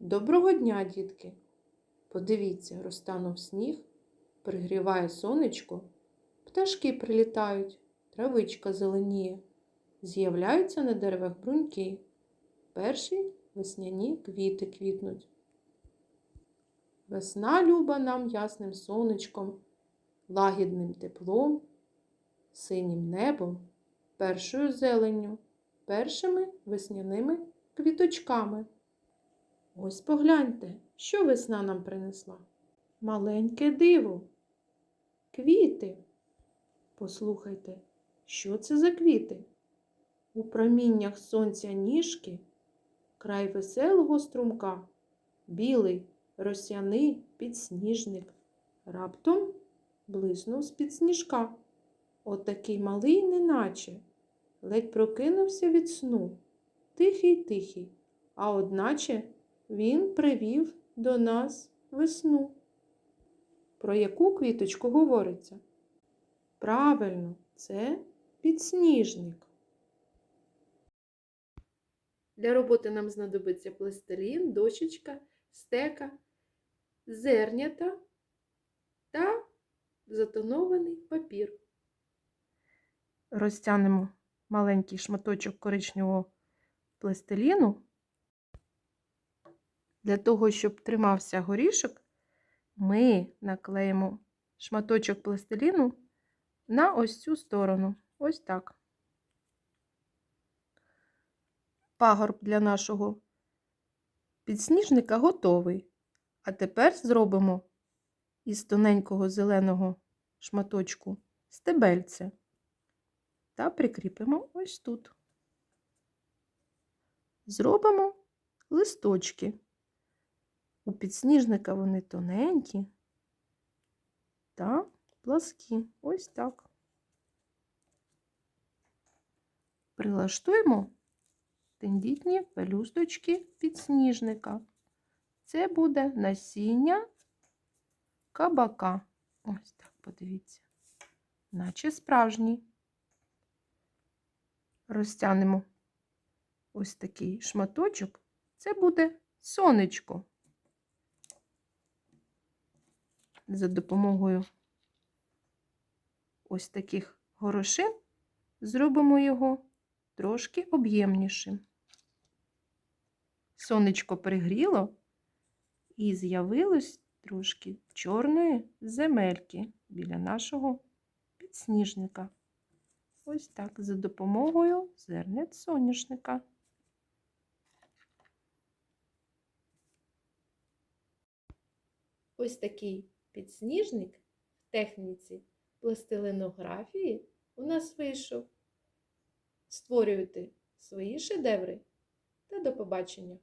Доброго дня, дітки! Подивіться, розтанув сніг, пригріває сонечко, пташки прилітають, травичка зеленіє, з'являються на деревах бруньки. Перші весняні квіти квітнуть. Весна люба нам ясним сонечком, лагідним теплом, синім небом, першою зеленню, першими весняними квіточками. Ось погляньте, що весна нам принесла. Маленьке диво. Квіти. Послухайте, що це за квіти? У проміннях сонця ніжки, край веселого струмка, білий, росяний підсніжник. Раптом блиснув з-під сніжка. Отакий малий, неначе, ледь прокинувся від сну. Тихий, тихий, а одначе він привів до нас весну. Про яку квіточку говориться? Правильно, це підсніжник. Для роботи нам знадобиться пластилін, дощечка, стека, зернята та затонований папір. Розтягнемо маленький шматочок коричневого пластиліну. Для того, щоб тримався горішок, ми наклеїмо шматочок пластиліну на ось цю сторону. Ось так. Пагорб для нашого підсніжника готовий. А тепер зробимо із тоненького зеленого шматочку стебельце та прикріпимо ось тут. Зробимо листочки. У підсніжника вони тоненькі та пласкі. Ось так. Прилаштуємо тендітні пелюсточки підсніжника. Це буде насіння кабака. Ось так, подивіться, наче справжній. Розтягнемо ось такий шматочок. Це буде сонечко. За допомогою ось таких горошин зробимо його трошки об'ємнішим. Сонечко пригріло і з'явилось трошки чорної земельки біля нашого підсніжника. Ось так, за допомогою зернят соняшника. Ось такий підсніжник в техніці пластилинографії у нас вийшов. Створюйте свої шедеври та до побачення!